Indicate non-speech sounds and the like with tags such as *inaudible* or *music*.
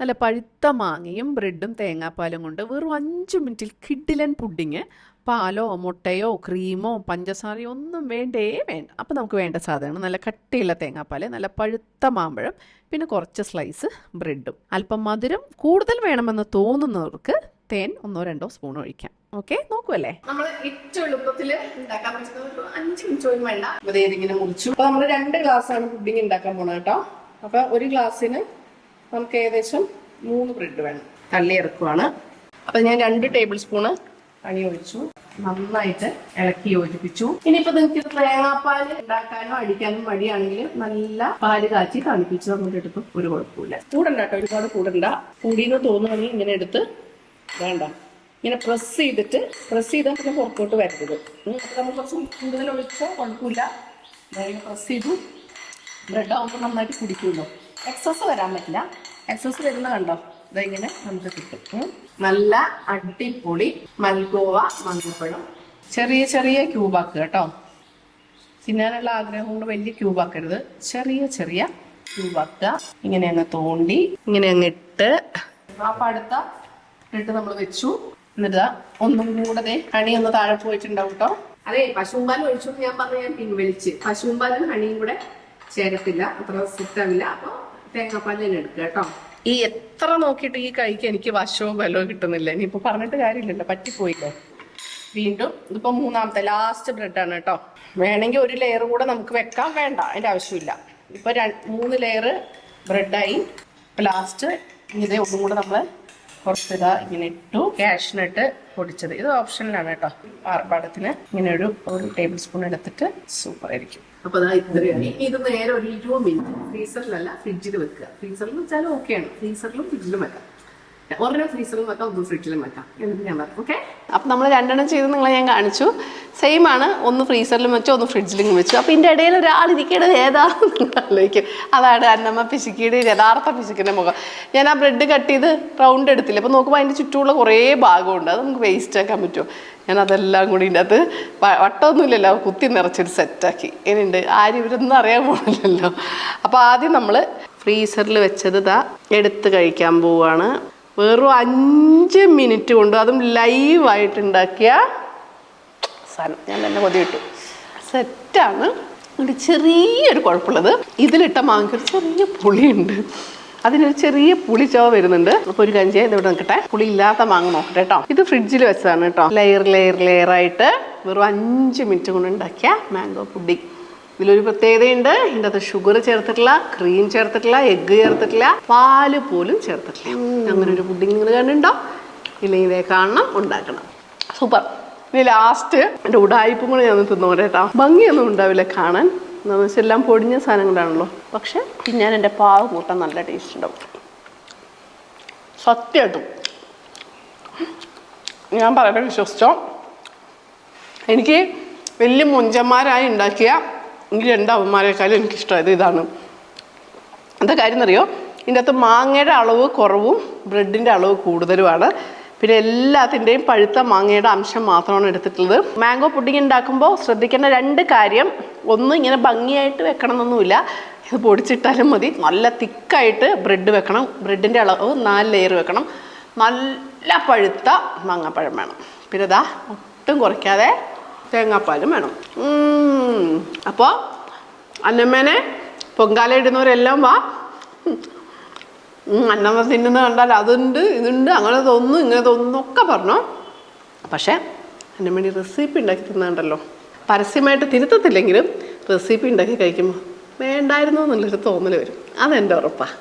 നല്ല പഴുത്ത മാങ്ങയും ബ്രെഡും തേങ്ങാപ്പാലും കൊണ്ട് വെറും അഞ്ച് മിനിറ്റിൽ കിഡിലൻ പുഡിങ്. പാലോ മുട്ടയോ ക്രീമോ പഞ്ചസാരയോ ഒന്നും വേണ്ടേ വേണ്ട. അപ്പോൾ നമുക്ക് വേണ്ട സാധനങ്ങൾ. നല്ല കട്ടിയുള്ള തേങ്ങാപ്പാൽ നല്ല പഴുത്ത മാമ്പഴം പിന്നെ കുറച്ച് സ്ലൈസ് ബ്രെഡും. അല്പം മധുരം കൂടുതൽ വേണമെന്ന് തോന്നുന്നവർക്ക് തേൻ ഒന്നോ രണ്ടോ സ്പൂൺ ഒഴിക്കാം. ഓക്കെ? നോക്കുമല്ലേ നമ്മൾ ഏറ്റവും എളുപ്പത്തിൽ ഉണ്ടാക്കാൻ പറ്റുന്ന അഞ്ച് മിനിറ്റ് വേണ്ട. ഇതിങ്ങനെ മുറിച്ചു. അപ്പൊ നമ്മൾ രണ്ട് ഗ്ലാസ് ആണ് പുഡിങ് ഉണ്ടാക്കാൻ പോണ കേട്ടോ. അപ്പൊ ഒരു ഗ്ലാസ്സിന് നമുക്ക് ഏകദേശം മൂന്ന് ബ്രെഡ് വേണം. തള്ളി ഇറക്കുവാണ്. അപ്പൊ ഞാൻ രണ്ട് ടേബിൾ സ്പൂണ് പണി ഒഴിച്ചു. നന്നായിട്ട് ഇളക്കി യോജിപ്പിച്ചു. ഇനിയിപ്പോ നിങ്ങൾക്ക് തേങ്ങാപ്പാൽ ഉണ്ടാക്കാനോ അടിക്കാനോ മടിയാണെങ്കിൽ നല്ല പാൽ കാച്ചി തണുപ്പിച്ച് അങ്ങോട്ട് എടുത്ത് ഒരു കുഴപ്പമില്ല കൂടണ്ട കേട്ടോ ഒരുപാട് കൂടണ്ട. കൂടിയെന്ന് തോന്നുകയാണെങ്കിൽ ഇങ്ങനെ എടുത്ത് വേണ്ട. ഇങ്ങനെ പ്രസ് ചെയ്തിട്ട് പ്രസ് ചെയ്താൽ പിന്നെ പുറത്തോട്ട് വരരുത്. നമ്മൾ കുറച്ച് കൂടുതൽ ഒഴിച്ചാൽ കുഴപ്പമില്ല. പ്രസ് ചെയ്തു. ബ്രെഡ് ആകുമ്പോൾ നന്നായിട്ട് കുടിക്കുമല്ലോ. എക്സസ് വരാൻ പറ്റില്ല. എക്സോസ് വരുന്ന കണ്ടോ? ഇതെങ്ങനെ നമുക്ക് കിട്ടും. നല്ല അടിപൊളി മൽഗോവ മഞ്ഞപ്പഴം. ചെറിയ ചെറിയ ക്യൂബാക്കുക കേട്ടോ. തിന്നാനുള്ള ആഗ്രഹം കൊണ്ട് വലിയ ക്യൂബാക്കരുത് ചെറിയ ചെറിയ ക്യൂബാക്കുക ഇങ്ങനെ അങ്ങ് തോണ്ടി ഇങ്ങനെ അങ്ങ് ഇട്ട് ആ പടുത്ത ഇട്ട് നമ്മൾ വെച്ചു. എന്നിട്ട് ഒന്നും കൂടെ ഹണി ഒന്ന് താഴെ പോയിട്ടുണ്ടാവും കേട്ടോ. അതെ പശുമ്പാൽ ഒഴിച്ചു ഞാൻ പറഞ്ഞ ഞാൻ പിൻവലിച്ച്. പശുമ്പാലും ഹണിയും കൂടെ ചേരത്തില്ല. അത്ര സെറ്റാവില്ല അപ്പൊ തേങ്ങാപ്പാൽ തന്നെ എടുക്കുക കേട്ടോ. ഈ എത്ര നോക്കിയിട്ട് ഈ കൈക്ക് എനിക്ക് വശവും ബലവും കിട്ടുന്നില്ല. ഇനിയിപ്പോ പറഞ്ഞിട്ട് കാര്യമില്ലല്ലോ പറ്റിപ്പോയില്ലോ? വീണ്ടും ഇതിപ്പോ മൂന്നാമത്തെ ലാസ്റ്റ് ബ്രെഡാണ് കേട്ടോ. വേണമെങ്കിൽ ഒരു ലെയർ കൂടെ നമുക്ക് വെക്കാൻ വേണ്ട അതിന്റെ ആവശ്യമില്ല. ഇപ്പൊ മൂന്ന് ലെയർ ബ്രെഡായി ഇപ്പൊ ലാസ്റ്റ് ഇതേ ഒന്നും കൂടെ നമ്മൾ കുറച്ചിതാ ഇങ്ങനെ ഇട്ടു കാഷ്നട്ട് പൊടിച്ചത്. ഇത് ഓപ്ഷനിലാണ് കേട്ടോ ആർഭാടത്തിന് ഇങ്ങനെ ഒരു ഒരു ടേബിൾ സ്പൂൺ എടുത്തിട്ട് സൂപ്പർ ആയിരിക്കും. അപ്പൊ അതാ ഇത്രയാണ്. ഇത് നേരെ ഒരു ഇരുപത് മിനിറ്റ് ഫ്രീസറിലല്ല ഫ്രിഡ്ജിൽ വെക്കുക. ഫ്രീസറിൽ വെച്ചാലും ഓക്കെയാണ് ഫ്രീസറിലും ഫ്രിഡ്ജിലും വെക്കാം. ഒരെണ്ണം ഫ്രീസറിലും വെക്കാം ഒന്ന് ഫ്രിഡ്ജിലും വെക്കാം. എന്നിട്ട് ഞാൻ പറയാം ഓക്കെ അപ്പം നമ്മൾ രണ്ടെണ്ണം ചെയ്ത് നിങ്ങളെ ഞാൻ കാണിച്ചു. സെയിം ആണ് ഒന്ന് ഫ്രീസറിലും വെച്ചു ഒന്ന് ഫ്രിഡ്ജിലും വെച്ചു. അപ്പം ഇതിന്റെ ഇടയിൽ ഒരാൾ ഇരിക്കേണ്ടത് ഏതാണെന്ന് *laughs* ആലോചിക്കും. അതാണ് അന്നമ്മ പിശുക്കിയുടെ യഥാർത്ഥ പിശുക്കിന്റെ മുഖം. ഞാൻ ആ ബ്രെഡ് കട്ട് ചെയ്ത് റൗണ്ട് എടുത്തില്ല? അപ്പോൾ നോക്കുമ്പോൾ അതിന്റെ ചുറ്റുമുള്ള കുറേ ഭാഗമുണ്ട്. അത് നമുക്ക് വേസ്റ്റ് ആക്കാൻ പറ്റുമോ? ഞാൻ അതെല്ലാം കൂടി ഇതിന്റെ അത് വട്ടമൊന്നുമില്ലല്ലോ. കുത്തി നിറച്ചൊരു സെറ്റാക്കി ഇനിയുണ്ട്. ആരും ഇവരൊന്നും അറിയാൻ പോകണില്ലല്ലോ അപ്പോൾ ആദ്യം നമ്മൾ ഫ്രീസറിൽ വെച്ചത് ഇതാ എടുത്ത് കഴിക്കാൻ പോവുകയാണ് വെറും അഞ്ച് മിനിറ്റ് കൊണ്ട് അതും ലൈവായിട്ട് ഉണ്ടാക്കിയ സാധനം. ഞാൻ തന്നെ കൊതി കിട്ടു സെറ്റാണ് ഒരു ചെറിയൊരു കുഴപ്പമുള്ളത്. ഇതിലിട്ട മാങ്ങയ്ക്ക് ഒരു ചെറിയ പുളിയുണ്ട്. അതിനൊരു ചെറിയ പുളി ചോ വരുന്നുണ്ട്. അപ്പോൾ ഒരു കഞ്ചി ഇത് ഇവിടെ നിൽക്കട്ടെ. പുളി ഇല്ലാത്ത മാങ്ങ നോക്കട്ടെ കേട്ടോ. ഇത് ഫ്രിഡ്ജിൽ വെച്ചതാണ് കേട്ടോ. ലെയർ ലെയർ ലെയർ ആയിട്ട് വെറും അഞ്ച് മിനിറ്റ് കൊണ്ട് ഉണ്ടാക്കിയ മാംഗോ പുഡിംഗ് ഇതിലൊരു പ്രത്യേകതയുണ്ട്. ഇതിന്റെ അകത്ത് ഷുഗർ ചേർത്തിട്ടില്ല ക്രീം ചേർത്തിട്ടില്ല എഗ്ഗ് ചേർത്തിട്ടില്ല പാൽ പോലും ചേർത്തിട്ടില്ല. അങ്ങനെ ഒരു പുഡിംഗ് നിങ്ങൾ കണ്ടിട്ടുണ്ടോ? ഇല്ലെങ്കിൽ ഇതേ കാണണം ഉണ്ടാക്കണം. സൂപ്പർ ഇനി ലാസ്റ്റ് എന്റെ ഉടായ്പും കൂടെ ഞാൻ തിന്നോട്ടെ കേട്ടോ ഭംഗിയൊന്നും ഉണ്ടാവില്ല കാണാൻ. എന്താണെന്ന് വെച്ചാൽ എല്ലാം പൊടിഞ്ഞ സാധനങ്ങളാണല്ലോ. പക്ഷെ ഞാൻ എന്റെ പാവ് കൂട്ടാൻ നല്ല ടേസ്റ്റ് ഉണ്ടാവും. സത്യമായിട്ടും. ഞാൻ പറയുന്നത് വിശ്വസിച്ചോ? എനിക്ക് വലിയ മുഞ്ചന്മാരായി ഉണ്ടാക്കിയ ഈ രണ്ട് അവന്മാരെക്കാളും എനിക്കിഷ്ടമായത് ഇതാണ്. എന്താ കാര്യം എന്നറിയോ? ഇതിന്റെ അകത്ത് മാങ്ങയുടെ അളവ് കുറവും ബ്രെഡിന്റെ അളവ് കൂടുതലുമാണ്. പിന്നെ എല്ലാത്തിന്റെയും പഴുത്ത മാങ്ങയുടെ അംശം മാത്രമാണ് എടുത്തിട്ടുള്ളത്. മാംഗോ പുഡിംഗ് ഉണ്ടാക്കുമ്പോൾ ശ്രദ്ധിക്കേണ്ട രണ്ട് കാര്യം. ഒന്ന് ഇങ്ങനെ ഭംഗിയായിട്ട് വെക്കണമെന്നൊന്നുമില്ല. ഇത് പൊടിച്ചിട്ടാലും മതി. നല്ല തിക്കായിട്ട് ബ്രെഡ് വെക്കണം. ബ്രെഡിന്റെ അളവ് നാല് ലെയർ വെക്കണം. നല്ല പഴുത്ത മാങ്ങാപ്പഴം വേണം. പിന്നെ ഇതാ ഒട്ടും കുറയ്ക്കാതെ തേങ്ങാപ്പാലും വേണം. അപ്പോൾ അന്നമ്മേനെ പൊങ്കാല ഇടുന്നവരെല്ലാം വാ. അന്നമ്മ തിന്നുന്നത് കണ്ടാൽ അതുണ്ട് ഇതുണ്ട് അങ്ങനെ തോന്നുന്നു ഇങ്ങനെ തോന്നുന്നു ഒക്കെ പറഞ്ഞു. പക്ഷേ അന്നമ്മേണി റെസിപ്പി ഉണ്ടാക്കി തിന്നുണ്ടല്ലോ. പരസ്യമായിട്ട് തിരുത്തത്തില്ലെങ്കിലും റെസിപ്പി ഉണ്ടാക്കി കഴിക്കുമ്പോൾ വേണ്ടായിരുന്നു എന്നുള്ളൊരു തോന്നൽ വരും. അതെന്റെ ഉറപ്പാണ്